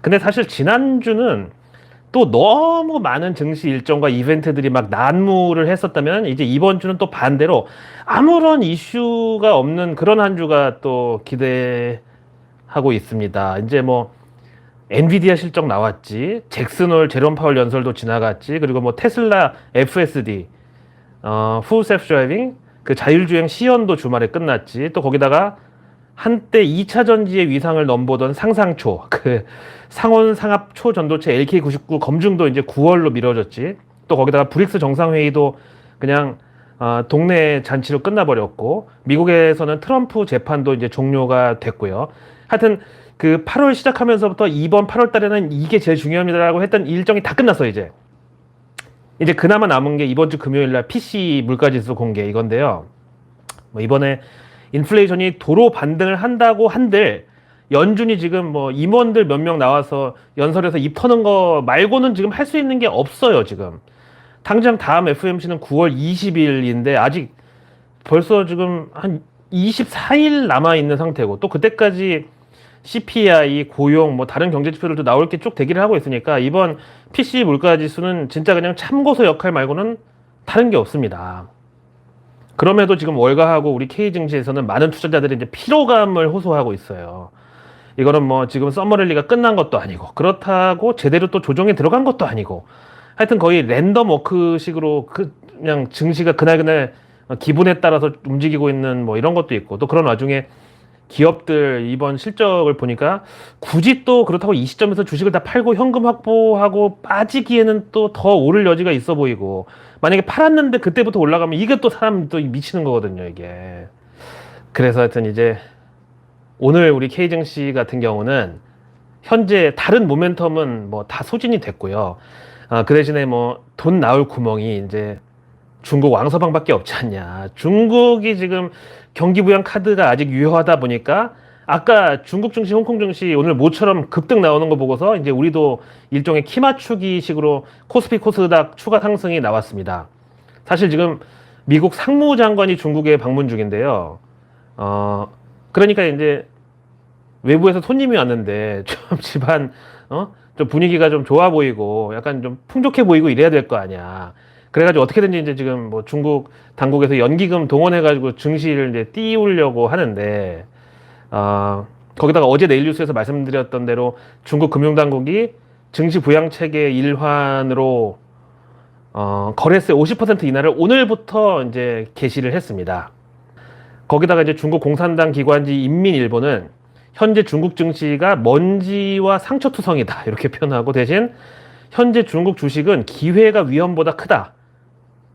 근데 사실 지난주는 또 너무 많은 증시 일정과 이벤트들이 막 난무를 했었다면 이제 이번 주는 또 반대로 아무런 이슈가 없는 그런 한 주가 또 기대하고 있습니다. 이제 뭐 엔비디아 실적 나왔지, 잭슨홀 제롬 파월 연설도 지나갔지, 그리고 뭐 테슬라 FSD, 어, self driving 그 자율주행 시연도 주말에 끝났지. 또 거기다가 한때 2차 전지의 위상을 넘보던 상상초, 그 상온 상합 초전도체 LK99 검증도 이제 9월로 미뤄졌지. 또 거기다가 브릭스 정상회의도 그냥 어, 동네 잔치로 끝나버렸고, 미국에서는 트럼프 재판도 이제 종료가 됐고요. 하여튼 그 8월 시작하면서부터 이번 8월 달에는 이게 제일 중요합니다라고 했던 일정이 다 끝났어, 이제. 이제 그나마 남은 게 이번 주 금요일 날 PC 물가지수 공개 이건데요. 뭐 이번에 인플레이션이 도로 반등을 한다고 한들 연준이 지금 뭐 임원들 몇 명 나와서 연설에서 입 터는 거 말고는 지금 할 수 있는 게 없어요, 지금. 당장 다음 FMC는 9월 20일인데 아직 벌써 지금 한 24일 남아 있는 상태고 또 그때까지 CPI, 고용, 뭐 다른 경제 지표들도 나올 게 쭉 대기를 하고 있으니까 이번 PC 물가 지수는 진짜 그냥 참고서 역할 말고는 다른 게 없습니다. 그럼에도 지금 월가하고 우리 K 증시에서는 많은 투자자들이 이제 피로감을 호소하고 있어요. 이거는 뭐 지금 서머랠리가 끝난 것도 아니고 그렇다고 제대로 또 조정에 들어간 것도 아니고 하여튼 거의 랜덤 워크식으로 그 그냥 증시가 그날그날 기분에 따라서 움직이고 있는 뭐 이런 것도 있고 또 그런 와중에 기업들 이번 실적을 보니까 굳이 또 그렇다고 이 시점에서 주식을 다 팔고 현금 확보하고 빠지기에는 또 더 오를 여지가 있어 보이고 만약에 팔았는데 그때부터 올라가면 이게 또 사람 또 미치는 거거든요 이게. 그래서 하여튼 이제 오늘 우리 K증시 같은 경우는 현재 다른 모멘텀은 뭐 다 소진이 됐고요. 아, 그 대신에 뭐 돈 나올 구멍이 이제 중국 왕서방밖에 없지 않냐. 중국이 지금 경기 부양 카드가 아직 유효하다 보니까 아까 중국 증시, 홍콩 증시 오늘 모처럼 급등 나오는 거 보고서 이제 우리도 일종의 키 맞추기 식으로 코스피 코스닥 추가 상승이 나왔습니다. 사실 지금 미국 상무장관이 중국에 방문 중인데요. 어, 그러니까 이제 외부에서 손님이 왔는데 좀 집안, 어? 좀 분위기가 좀 좋아 보이고 약간 좀 풍족해 보이고 이래야 될 거 아니야. 그래가지고 어떻게든지 이제 지금 뭐 중국 당국에서 연기금 동원해가지고 증시를 이제 띄우려고 하는데, 어, 거기다가 어제 내일 뉴스에서 말씀드렸던 대로 중국 금융당국이 증시 부양 체계 일환으로 어, 거래세 50% 인하를 오늘부터 이제 개시를 했습니다. 거기다가 이제 중국 공산당 기관지 인민일보는 현재 중국 증시가 먼지와 상처 투성이다 이렇게 표현하고 대신 현재 중국 주식은 기회가 위험보다 크다.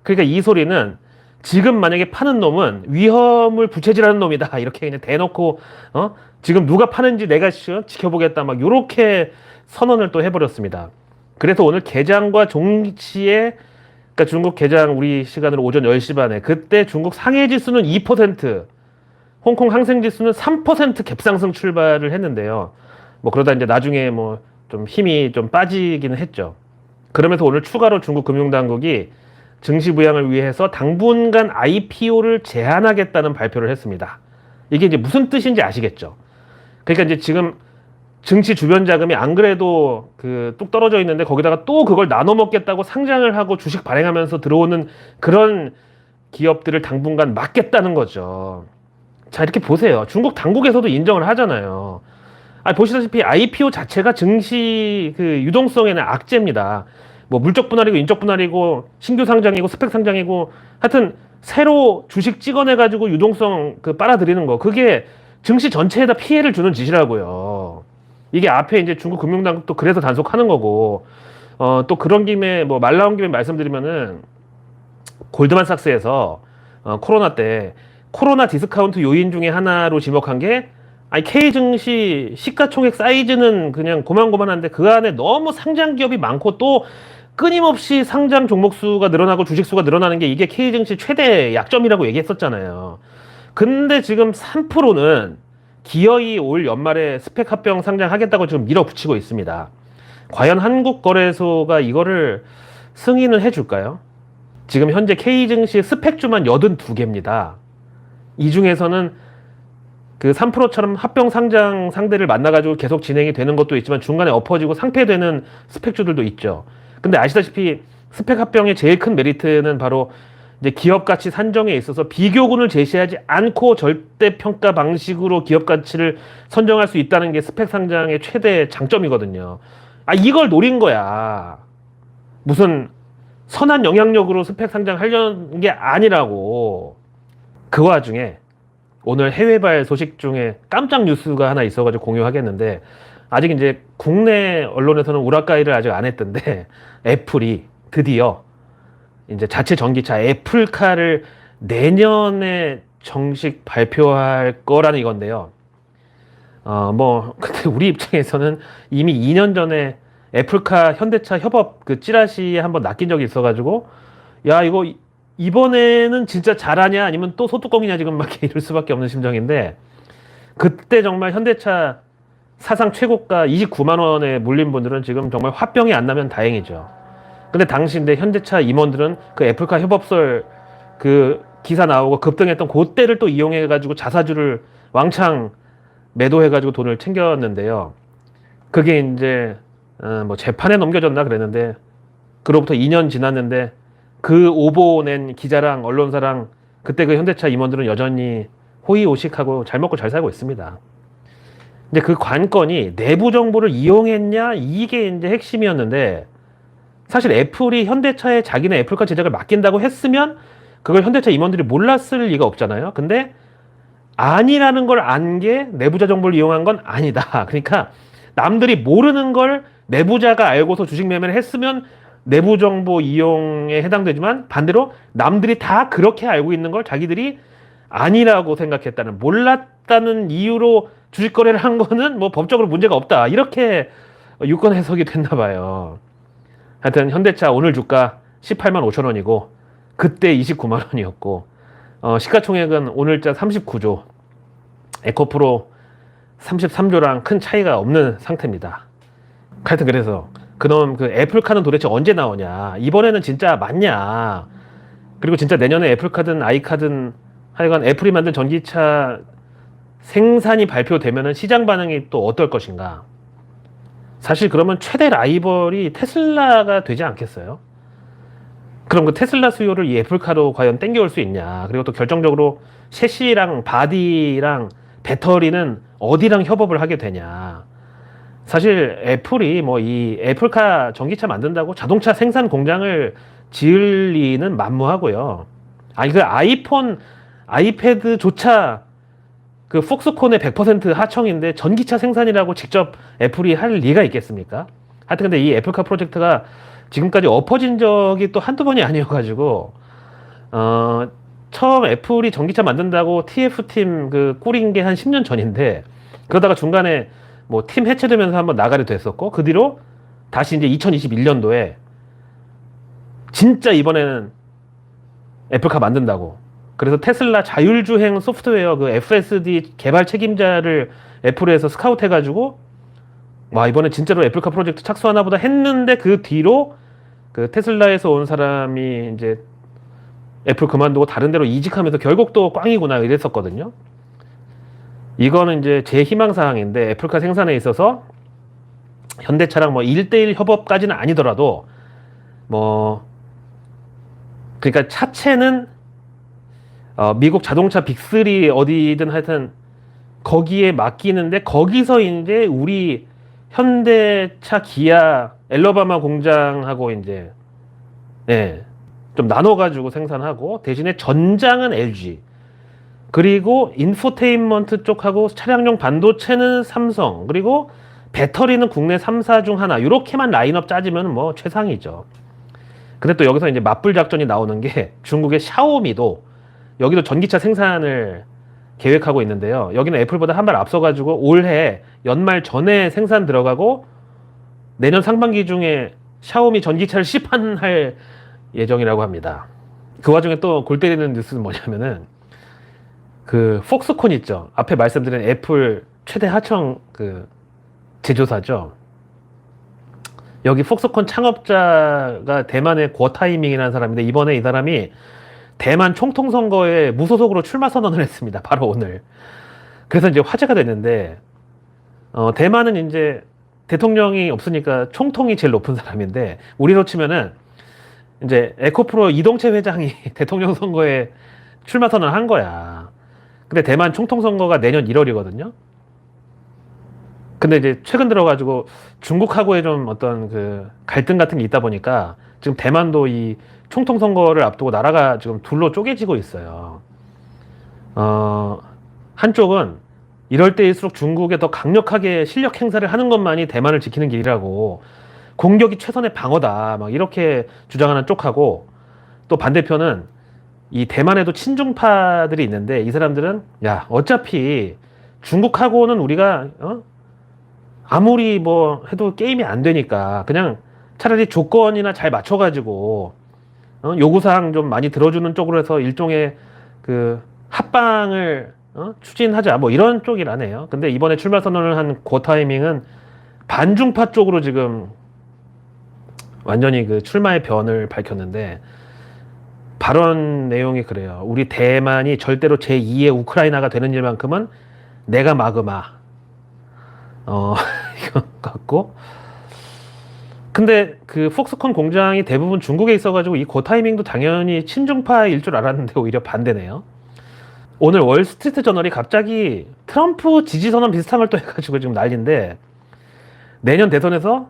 그러니까 이 소리는 지금 만약에 파는 놈은 위험을 부채질하는 놈이다 이렇게 그냥 대놓고 어 지금 누가 파는지 내가 지- 지켜보겠다 막 요렇게 선언을 또 해버렸습니다. 그래서 오늘 개장과 종치에 그러니까 중국 개장 우리 시간으로 오전 10시 반에 그때 중국 상해 지수는 2% 홍콩 항생 지수는 3% 갭상승 출발을 했는데요. 뭐 그러다 이제 나중에 뭐 좀 힘이 좀 빠지기는 했죠. 그러면서 오늘 추가로 중국 금융당국이 증시 부양을 위해서 당분간 IPO를 제한하겠다는 발표를 했습니다. 이게 이제 무슨 뜻인지 아시겠죠? 그러니까 이제 지금 증시 주변 자금이 안 그래도 그 뚝 떨어져 있는데 거기다가 또 그걸 나눠 먹겠다고 상장을 하고 주식 발행하면서 들어오는 그런 기업들을 당분간 막겠다는 거죠. 자, 이렇게 보세요. 중국 당국에서도 인정을 하잖아요. 아, 보시다시피 IPO 자체가 증시 그 유동성에는 악재입니다. 뭐 물적 분할이고 인적 분할이고 신규 상장이고 스펙 상장이고 하여튼 새로 주식 찍어내 가지고 유동성 그 빨아들이는 거 그게 증시 전체에다 피해를 주는 짓이라고요. 이게 앞에 이제 중국 금융당국도 그래서 단속하는 거고 어 또 그런 김에 뭐 말 나온 김에 말씀드리면은 골드만삭스에서 어, 코로나 때 코로나 디스카운트 요인 중에 하나로 지목한 게 아니 K 증시 시가총액 사이즈는 그냥 고만고만한데 그 안에 너무 상장 기업이 많고 또 끊임없이 상장 종목 수가 늘어나고 주식 수가 늘어나는 게 이게 K 증시 최대 약점이라고 얘기했었잖아요. 근데 지금 3%는 기어이 올 연말에 스펙 합병 상장하겠다고 지금 밀어붙이고 있습니다. 과연 한국거래소가 이거를 승인을 해줄까요? 지금 현재 K 증시 스펙주만 82개입니다. 이 중에서는 그 3%처럼 합병 상장 상대를 만나가지고 계속 진행이 되는 것도 있지만 중간에 엎어지고 상폐되는 스펙주들도 있죠. 근데 아시다시피 스펙 합병의 제일 큰 메리트는 바로 이제 기업 가치 산정에 있어서 비교군을 제시하지 않고 절대 평가 방식으로 기업 가치를 선정할 수 있다는 게 스펙 상장의 최대 장점이거든요. 아 이걸 노린 거야. 무슨 선한 영향력으로 스펙 상장하려는 게 아니라고. 그 와중에 오늘 해외발 소식 중에 깜짝 뉴스가 하나 있어가지고 공유하겠는데 아직 이제 국내 언론에서는 우라카이를 아직 안 했던데 애플이 드디어 이제 자체 전기차 애플카를 내년에 정식 발표할 거라는 이건데요. 어, 뭐, 근데 우리 입장에서는 이미 2년 전에 애플카 현대차 협업 그 찌라시에 한번 낚인 적이 있어가지고, 야, 이거 이- 이번에는 진짜 잘하냐 아니면 또 소뚜껑이냐 지금 막 이럴 수밖에 없는 심정인데, 그때 정말 현대차 사상 최고가 29만 원에 물린 분들은 지금 정말 화병이 안 나면 다행이죠. 근데 당시인데 현대차 임원들은 그 애플카 협업설 그 기사 나오고 급등했던 그때를 또 이용해 가지고 자사주를 왕창 매도해 가지고 돈을 챙겼는데요. 그게 이제 어, 뭐 재판에 넘겨졌나 그랬는데 그로부터 2년 지났는데 그 오보 낸 기자랑 언론사랑 그때 그 현대차 임원들은 여전히 호의호식하고 잘 먹고 잘 살고 있습니다. 근데 그 관건이 내부 정보를 이용했냐 이게 이제 핵심이었는데 사실 애플이 현대차에 자기네 애플카 제작을 맡긴다고 했으면 그걸 현대차 임원들이 몰랐을 리가 없잖아요. 근데 아니라는 걸 안 게 내부자 정보를 이용한 건 아니다. 그러니까 남들이 모르는 걸 내부자가 알고서 주식 매매를 했으면 내부 정보 이용에 해당되지만 반대로 남들이 다 그렇게 알고 있는 걸 자기들이 아니라고 생각했다는 몰랐다는 이유로 주식 거래를 한 거는 뭐 법적으로 문제가 없다. 이렇게 유권 해석이 됐나 봐요. 하여튼 현대차 오늘 주가 18만 5천 원이고 그때 29만 원이었고 어, 시가총액은 오늘자 39조 에코프로 33조랑 큰 차이가 없는 상태입니다. 하여튼 그래서 그놈 그 애플카는 도대체 언제 나오냐 이번에는 진짜 맞냐 그리고 진짜 내년에 애플카든 아이카든 하여간 애플이 만든 전기차 생산이 발표되면은 시장 반응이 또 어떨 것인가 사실 그러면 최대 라이벌이 테슬라가 되지 않겠어요? 그럼 그 테슬라 수요를 이 애플카로 과연 땡겨올 수 있냐? 그리고 또 결정적으로 셰시랑 바디랑 배터리는 어디랑 협업을 하게 되냐? 사실 애플이 뭐 이 애플카 전기차 만든다고 자동차 생산 공장을 지을 리는 만무하고요. 아니 그 아이폰, 아이패드조차 그 폭스콘의 100% 하청인데 전기차 생산이라고 직접 애플이 할 리가 있겠습니까? 하여튼 근데 이 애플카 프로젝트가 지금까지 엎어진 적이 또 한두 번이 아니어가지고 어 처음 애플이 전기차 만든다고 TF팀 그 꾸린 게 한 10년 전인데 그러다가 중간에 뭐 팀 해체되면서 한번 나가려 됐었고 그 뒤로 다시 이제 2021년도에 진짜 이번에는 애플카 만든다고 그래서 테슬라 자율주행 소프트웨어 그 FSD 개발 책임자를 애플에서 스카우트 해가지고 와 이번에 진짜로 애플카 프로젝트 착수하나 보다 했는데 그 뒤로 그 테슬라에서 온 사람이 이제 애플 그만두고 다른 데로 이직하면서 결국 또 꽝이구나 이랬었거든요. 이거는 이제 제 희망 사항인데 애플카 생산에 있어서 현대차랑 뭐 1대1 협업까지는 아니더라도 뭐 그러니까 차체는 어, 미국 자동차 빅3 어디든 하여튼 거기에 맡기는데 거기서 이제 우리 현대차 기아 엘러바마 공장하고 이제 예. 좀 나눠 가지고 생산하고 대신에 전장은 LG 그리고 인포테인먼트 쪽하고 차량용 반도체는 삼성 그리고 배터리는 국내 3사 중 하나 이렇게만 라인업 짜지면 뭐 최상이죠. 근데 또 여기서 이제 맞불 작전이 나오는 게 중국의 샤오미도 여기도 전기차 생산을 계획하고 있는데요. 여기는 애플보다 한 발 앞서가지고 올해 연말 전에 생산 들어가고 내년 상반기 중에 샤오미 전기차를 시판할 예정이라고 합니다. 그 와중에 또 골 때리는 뉴스는 뭐냐면은 그 폭스콘 있죠. 앞에 말씀드린 애플 최대 하청 그 제조사죠. 여기 폭스콘 창업자가 대만의 고타이밍이라는 사람인데 이번에 이 사람이 대만 총통 선거에 무소속으로 출마 선언을 했습니다. 바로 오늘. 그래서 이제 화제가 됐는데 어, 대만은 이제 대통령이 없으니까 총통이 제일 높은 사람인데 우리로 치면은 이제 에코프로 이동채 회장이 대통령 선거에 출마 선언을 한 거야. 근데 대만 총통 선거가 내년 1월이거든요. 근데 이제 최근 들어가지고 중국하고의 좀 어떤 그 갈등 같은 게 있다 보니까 지금 대만도 이 총통 선거를 앞두고 나라가 지금 둘로 쪼개지고 있어요. 어, 한쪽은 이럴 때일수록 중국에 더 강력하게 실력 행사를 하는 것만이 대만을 지키는 길이라고 공격이 최선의 방어다 막 이렇게 주장하는 쪽하고 또 반대편은 이 대만에도 친중파들이 있는데 이 사람들은 야 어차피 중국하고는 우리가 어? 아무리 뭐 해도 게임이 안 되니까 그냥 차라리 조건이나 잘 맞춰가지고 어? 요구사항 좀 많이 들어주는 쪽으로 해서 일종의 그 합방을 어? 추진하자 뭐 이런 쪽이라네요. 근데 이번에 출마 선언을 한그 타이밍은 반중파 쪽으로 지금 완전히 그 출마의 변을 밝혔는데 발언 내용이 그래요. 우리 대만이 절대로 제2의 우크라이나가 되는 일만큼은 내가 막으마. 어, 이거 같고. 근데 그 폭스콘 공장이 대부분 중국에 있어가지고 이 고 타이밍도 당연히 친중파일 줄 알았는데 오히려 반대네요. 오늘 월스트리트 저널이 갑자기 트럼프 지지 선언 비슷한 걸 또 해가지고 지금 난리인데 내년 대선에서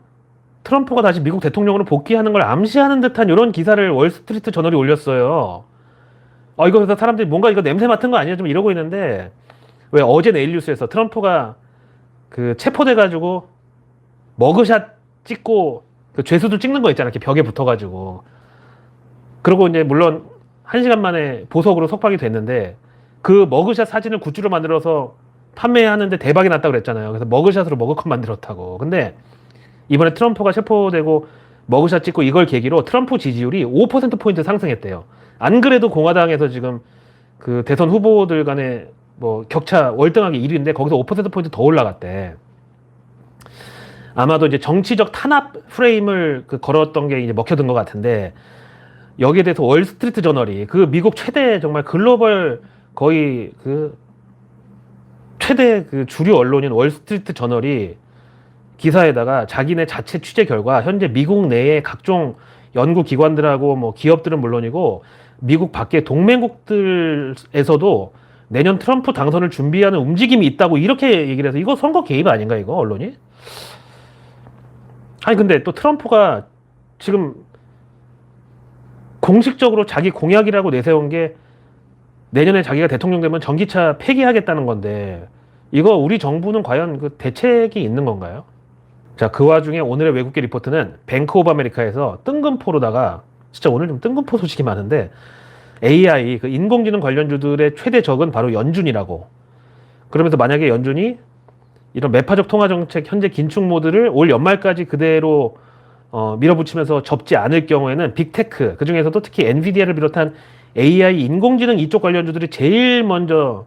트럼프가 다시 미국 대통령으로 복귀하는 걸 암시하는 듯한 이런 기사를 월스트리트 저널이 올렸어요. 어, 이거 그래서 사람들이 뭔가 이거 냄새 맡은 거 아니야? 좀 이러고 있는데 왜 어제 내일 뉴스에서 트럼프가 그 체포돼가지고 머그샷 찍고 그 죄수들 찍는 거 있잖아. 이렇게 벽에 붙어가지고. 그리고 이제 물론 한 시간 만에 보석으로 석방이 됐는데 그 머그샷 사진을 굿즈로 만들어서 판매하는데 대박이 났다고 그랬잖아요. 그래서 머그샷으로 머그컵 만들었다고. 근데 이번에 트럼프가 체포되고 머그샷 찍고 이걸 계기로 트럼프 지지율이 5%포인트 상승했대요. 안 그래도 공화당에서 지금 그 대선 후보들 간에 뭐 격차 월등하게 1위인데 거기서 5%포인트 더 올라갔대. 아마도 이제 정치적 탄압 프레임을 그 걸었던 게 이제 먹혀든 것 같은데 여기에 대해서 월스트리트 저널이 그 미국 최대 정말 글로벌 거의 그 최대 그 주류 언론인 월스트리트 저널이 기사에다가 자기네 자체 취재 결과 현재 미국 내의 각종 연구 기관들하고 뭐 기업들은 물론이고 미국 밖의 동맹국들에서도 내년 트럼프 당선을 준비하는 움직임이 있다고 이렇게 얘기를 해서 이거 선거 개입 아닌가 이거 언론이? 아니 근데 또 트럼프가 지금 공식적으로 자기 공약이라고 내세운 게 내년에 자기가 대통령 되면 전기차 폐기하겠다는 건데 이거 우리 정부는 과연 그 대책이 있는 건가요? 자, 그 와중에 오늘의 외국계 리포트는 뱅크 오브 아메리카에서 뜬금포로다가 진짜 오늘 좀 뜬금포 소식이 많은데 AI 그 인공지능 관련주들의 최대 적은 바로 연준이라고. 그러면서 만약에 연준이 이런 매파적 통화 정책 현재 긴축 모드를 올 연말까지 그대로 어, 밀어붙이면서 접지 않을 경우에는 빅테크 그 중에서도 특히 엔비디아를 비롯한 AI 인공지능 이쪽 관련주들이 제일 먼저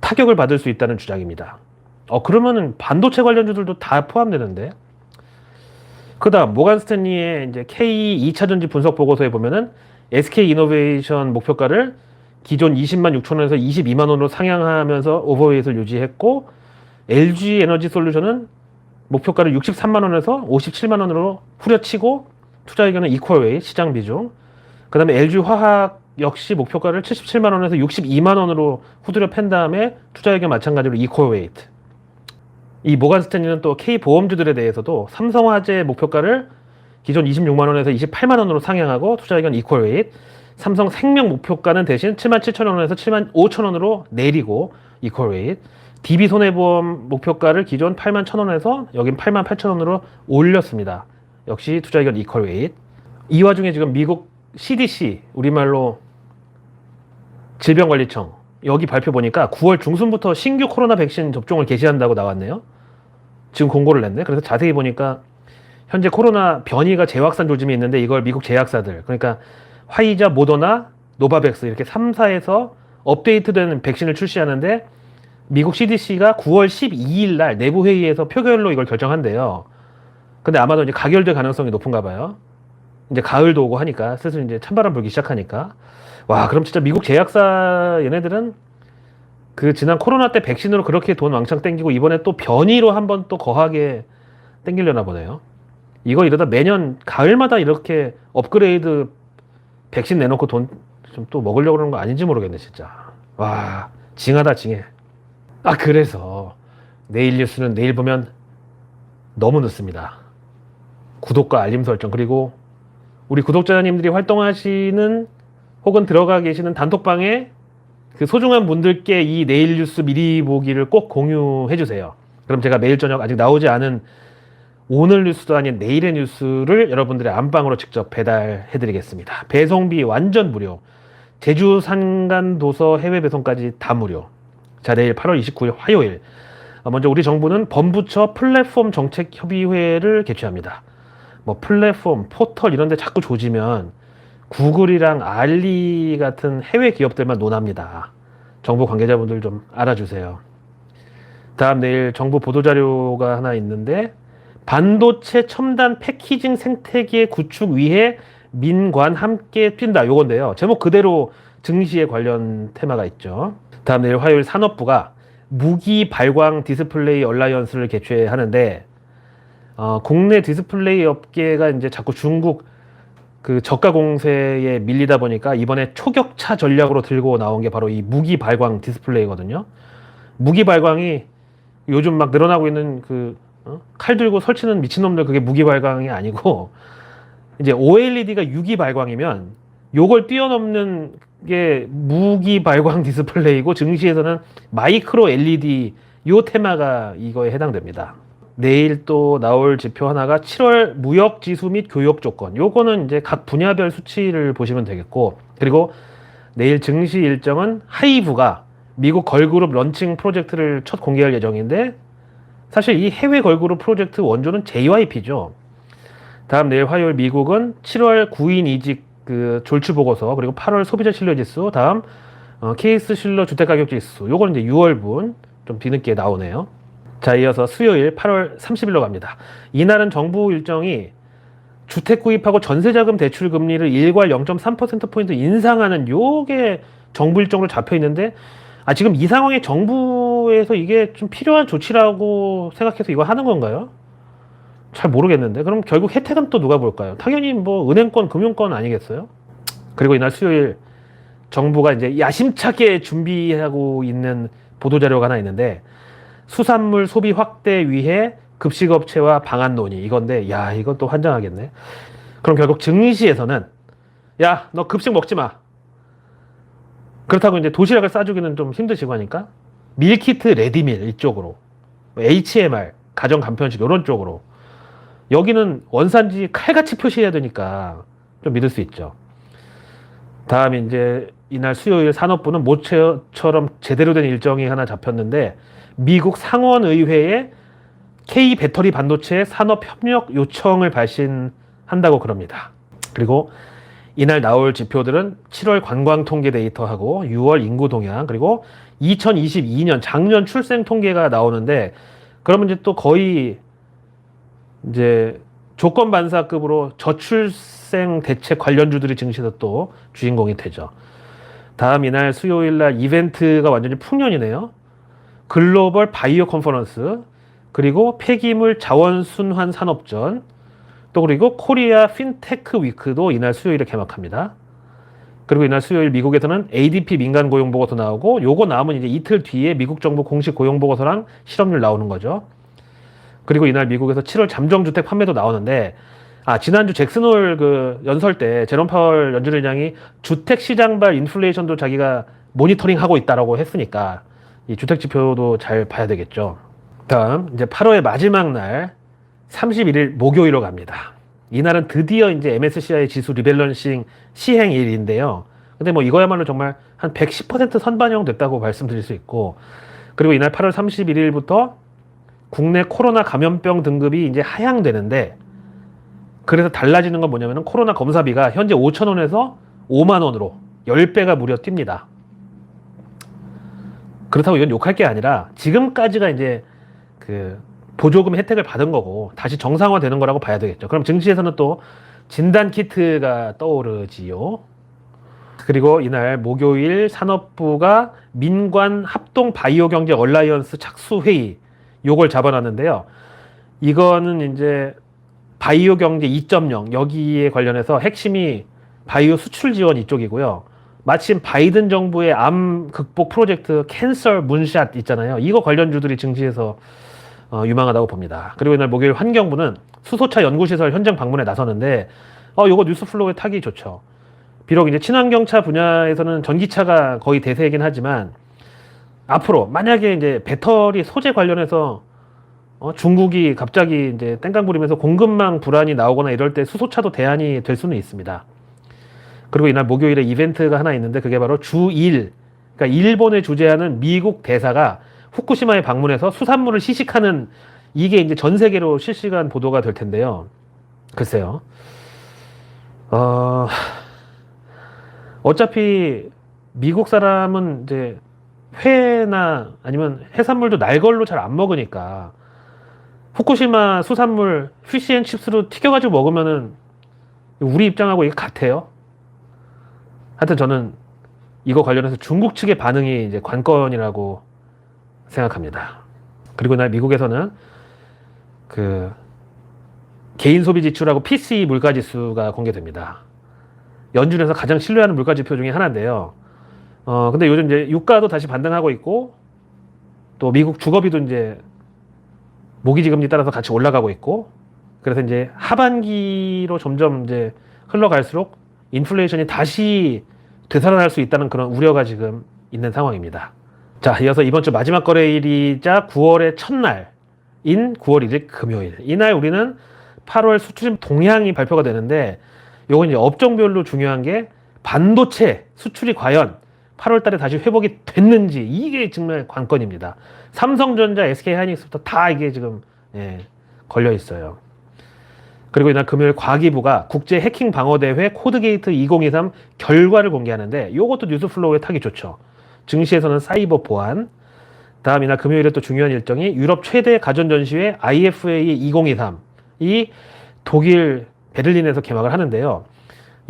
타격을 받을 수 있다는 주장입니다. 어 그러면은 반도체 관련주들도 다 포함되는데. 그다음 모간 스탠리의 이제 K 2차 전지 분석 보고서에 보면은 SK 이노베이션 목표가를 기존 20만 6천 원에서 22만 원으로 상향하면서 오버웨이트를 유지했고 LG 에너지 솔루션은 목표가를 63만 원에서 57만 원으로 후려치고 투자 의견은 이퀄웨이 시장 비중. 그다음에 LG 화학 역시 목표가를 77만 원에서 62만 원으로 후드려 팬 다음에 투자 의견 마찬가지로 이퀄웨이트. 이 모간 스탠리는 또 K 보험주들에 대해서도 삼성화재 목표가를 기존 26만 원에서 28만 원으로 상향하고 투자 의견 이퀄웨이트. 삼성 생명 목표가는 대신 7만 7천 원에서 7만 5천 원으로 내리고 이퀄웨이트. DB 손해보험 목표가를 기존 8만 1천 원에서 여긴 8만 8천 원으로 올렸습니다. 역시 투자 의견 이퀄 웨이트. 이 와중에 지금 미국 CDC 우리말로 질병관리청 여기 발표 보니까 9월 중순부터 신규 코로나 백신 접종을 개시한다고 나왔네요. 지금 공고를 냈네. 그래서 자세히 보니까 현재 코로나 변이가 재확산 조짐이 있는데 이걸 미국 제약사들 그러니까 화이자, 모더나, 노바백스 이렇게 3사에서 업데이트된 백신을 출시하는데 미국 CDC가 9월 12일 날 내부 회의에서 표결로 이걸 결정한대요. 근데 아마도 이제 가결될 가능성이 높은가 봐요. 이제 가을도 오고 하니까 슬슬 이제 찬바람 불기 시작하니까 와 그럼 진짜 미국 제약사 얘네들은 그 지난 코로나 때 백신으로 그렇게 돈 왕창 땡기고 이번에 또 변이로 한번 또 거하게 땡기려나 보네요. 이거 이러다 매년 가을마다 이렇게 업그레이드 백신 내놓고 돈 좀 또 먹으려고 그러는 거 아닌지 모르겠네 진짜. 와 징하다 징해. 아 그래서 내일 뉴스는 내일 보면 너무 늦습니다. 구독과 알림 설정 그리고 우리 구독자님들이 활동하시는 혹은 들어가 계시는 단톡방에 그 소중한 분들께 이 내일 뉴스 미리 보기를 꼭 공유해 주세요. 그럼 제가 매일 저녁 아직 나오지 않은 오늘 뉴스도 아닌 내일의 뉴스를 여러분들의 안방으로 직접 배달해 드리겠습니다. 배송비 완전 무료. 제주 산간 도서 해외 배송까지 다 무료. 자, 내일 8월 29일 화요일. 아, 먼저 우리 정부는 범부처 플랫폼 정책 협의회를 개최합니다. 뭐 플랫폼, 포털 이런 데 자꾸 조지면 구글이랑 알리 같은 해외 기업들만 논합니다. 정부 관계자분들 좀 알아주세요. 다음 내일 정부 보도자료가 하나 있는데 반도체 첨단 패키징 생태계 구축 위해 민관 함께 뛴다 요건데요. 제목 그대로 증시에 관련 테마가 있죠. 다음 내일 화요일 산업부가 무기 발광 디스플레이 얼라이언스를 개최하는데 어, 국내 디스플레이 업계가 이제 자꾸 중국 그 저가 공세에 밀리다 보니까 이번에 초격차 전략으로 들고 나온 게 바로 이 무기 발광 디스플레이거든요. 무기 발광이 요즘 막 늘어나고 있는 그 어? 칼 들고 설치는 미친놈들 그게 무기 발광이 아니고 이제 OLED가 유기 발광이면 요걸 뛰어넘는 게 무기 발광 디스플레이고 증시에서는 마이크로 LED 요 테마가 이거에 해당됩니다. 내일 또 나올 지표 하나가 7월 무역 지수 및 교역 조건. 요거는 이제 각 분야별 수치를 보시면 되겠고 그리고 내일 증시 일정은 하이브가 미국 걸그룹 런칭 프로젝트를 첫 공개할 예정인데 사실 이 해외 걸그룹 프로젝트 원조는 JYP죠. 다음 내일 화요일 미국은 7월 9인 이직 그 졸출 보고서 그리고 8월 소비자 신뢰 지수 다음 어, 케이스 실러 주택 가격 지수 요거는 이제 6월분 좀 뒤늦게 나오네요. 자 이어서 수요일 8월 30일로 갑니다. 이날은 정부 일정이 주택 구입하고 전세자금 대출 금리를 일괄 0.3% 포인트 인상하는 요게 정부 일정으로 잡혀 있는데 아 지금 이 상황에 정부에서 이게 좀 필요한 조치라고 생각해서 이거 하는 건가요? 잘 모르겠는데 그럼 결국 혜택은 또 누가 볼까요? 당연히 뭐 은행권, 금융권 아니겠어요? 그리고 이날 수요일 정부가 이제 야심차게 준비하고 있는 보도 자료가 하나 있는데 수산물 소비 확대 위해 급식업체와 방안 논의 이건데 야 이건 또 환장하겠네. 그럼 결국 증시에서는 야 너 급식 먹지 마. 그렇다고 이제 도시락을 싸주기는 좀 힘드시고 하니까 밀키트 레디밀 이쪽으로 HMR 가정 간편식 이런 쪽으로 여기는 원산지 칼같이 표시해야 되니까 좀 믿을 수 있죠. 다음 이제 이날 수요일 산업부는 모처럼 제대로 된 일정이 하나 잡혔는데 미국 상원의회에 K 배터리 반도체 산업 협력 요청을 발신한다고 그럽니다. 그리고 이날 나올 지표들은 7월 관광 통계 데이터하고 6월 인구 동향 그리고 2022년 작년 출생 통계가 나오는데 그러면 이제 또 거의 이제 조건 반사급으로 저출생 대책 관련주들이 증시에서 또 주인공이 되죠. 다음 이날 수요일 날 이벤트가 완전히 풍년이네요. 글로벌 바이오 컨퍼런스 그리고 폐기물 자원 순환 산업전 또 그리고 코리아 핀테크 위크도 이날 수요일에 개막합니다. 그리고 이날 수요일 미국에서는 ADP 민간 고용 보고서 나오고 요거 나오면 이제 이틀 뒤에 미국 정부 공식 고용 보고서랑 실업률 나오는 거죠. 그리고 이날 미국에서 7월 잠정 주택 판매도 나오는데 아 지난주 잭슨홀 그 연설 때 제롬 파월 연준의장이 주택 시장발 인플레이션도 자기가 모니터링 하고 있다라고 했으니까 이 주택 지표도 잘 봐야 되겠죠. 다음 이제 8월의 마지막 날 31일 목요일로 갑니다. 이날은 드디어 이제 MSCI 지수 리밸런싱 시행일인데요. 근데 뭐 이거야말로 정말 한 110% 선반영 됐다고 말씀드릴 수 있고 그리고 이날 8월 31일부터 국내 코로나 감염병 등급이 이제 하향되는데 그래서 달라지는 건 뭐냐면은 코로나 검사비가 현재 5천 원에서 5만 원으로 10배가 무려 뜁니다. 그렇다고 이건 욕할 게 아니라 지금까지가 이제 그 보조금 혜택을 받은 거고 다시 정상화 되는 거라고 봐야 되겠죠. 그럼 증시에서는 또 진단 키트가 떠오르지요. 그리고 이날 목요일 산업부가 민관 합동 바이오 경제 얼라이언스 착수 회의 요걸 잡아놨는데요. 이거는 이제 바이오 경제 2.0 여기에 관련해서 핵심이 바이오 수출 지원 이쪽이고요. 마침 바이든 정부의 암 극복 프로젝트 캔서 문샷 있잖아요. 이거 관련주들이 증시에서 어, 유망하다고 봅니다. 그리고 이날 목요일 환경부는 수소차 연구시설 현장 방문에 나서는데 어, 요거 뉴스 플로우에 타기 좋죠. 비록 이제 친환경차 분야에서는 전기차가 거의 대세이긴 하지만 앞으로 만약에 이제 배터리 소재 관련해서 어, 중국이 갑자기 이제 땡깡 부리면서 공급망 불안이 나오거나 이럴 때 수소차도 대안이 될 수는 있습니다. 그리고 이날 목요일에 이벤트가 하나 있는데 그게 바로 주1 그러니까 일본을 주재하는 미국 대사가 후쿠시마에 방문해서 수산물을 시식하는 이게 이제 전 세계로 실시간 보도가 될 텐데요. 글쎄요. 어, 어차피 미국 사람은 이제 회나 아니면 해산물도 날 걸로 잘 안 먹으니까 후쿠시마 수산물 피시앤칩스로 튀겨가지고 먹으면은 우리 입장하고 이게 같아요. 하여튼 저는 이거 관련해서 중국 측의 반응이 이제 관건이라고 생각합니다. 그리고 나 미국에서는 그 개인 소비 지출하고 PC 물가 지수가 공개됩니다. 연준에서 가장 신뢰하는 물가 지표 중에 하나인데요. 어, 근데 요즘 이제 유가도 다시 반등하고 있고 또 미국 주거비도 이제 모기지금리 따라서 같이 올라가고 있고 그래서 이제 하반기로 점점 이제 흘러갈수록 인플레이션이 다시 되살아날 수 있다는 그런 우려가 지금 있는 상황입니다. 자, 이어서 이번 주 마지막 거래일이자 9월의 첫날인 9월 1일 금요일. 이날 우리는 8월 수출입 동향이 발표가 되는데 요건 이제 업종별로 중요한 게 반도체 수출이 과연 8월 달에 다시 회복이 됐는지 이게 정말 관건입니다. 삼성전자, SK 하이닉스부터 다 이게 지금 예, 걸려 있어요. 그리고 이날 금요일 과기부가 국제 해킹 방어 대회 코드게이트 2023 결과를 공개하는데 요것도 뉴스플로우에 타기 좋죠. 증시에서는 사이버 보안. 다음 이날 금요일에 또 중요한 일정이 유럽 최대 가전 전시회 IFA 2023. 이 독일 베를린에서 개막을 하는데요.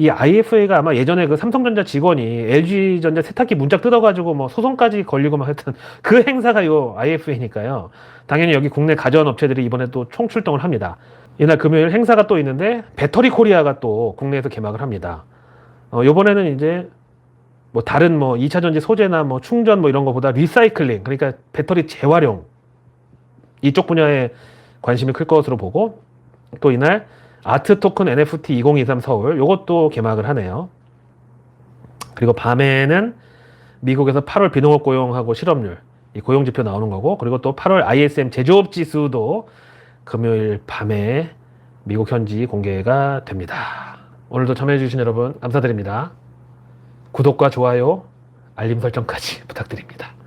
이 IFA가 아마 예전에 그 삼성전자 직원이 LG전자 세탁기 문짝 뜯어가지고 뭐 소송까지 걸리고 막 했던 그 행사가 요 IFA니까요. 당연히 여기 국내 가전 업체들이 이번에 또 총출동을 합니다. 이날 금요일 행사가 또 있는데 배터리 코리아가 또 국내에서 개막을 합니다. 어, 요번에는 이제 뭐 다른 뭐 2차 전지 소재나 뭐 충전 뭐 이런 거보다 리사이클링 그러니까 배터리 재활용 이쪽 분야에 관심이 클 것으로 보고 또 이날 아트 토큰 NFT 2023 서울 요것도 개막을 하네요. 그리고 밤에는 미국에서 8월 비농업 고용하고 실업률 이 고용 지표 나오는 거고 그리고 또 8월 ISM 제조업 지수도 금요일 밤에 미국 현지 공개가 됩니다. 오늘도 참여해주신 여러분 감사드립니다. 구독과 좋아요, 알림 설정까지 부탁드립니다.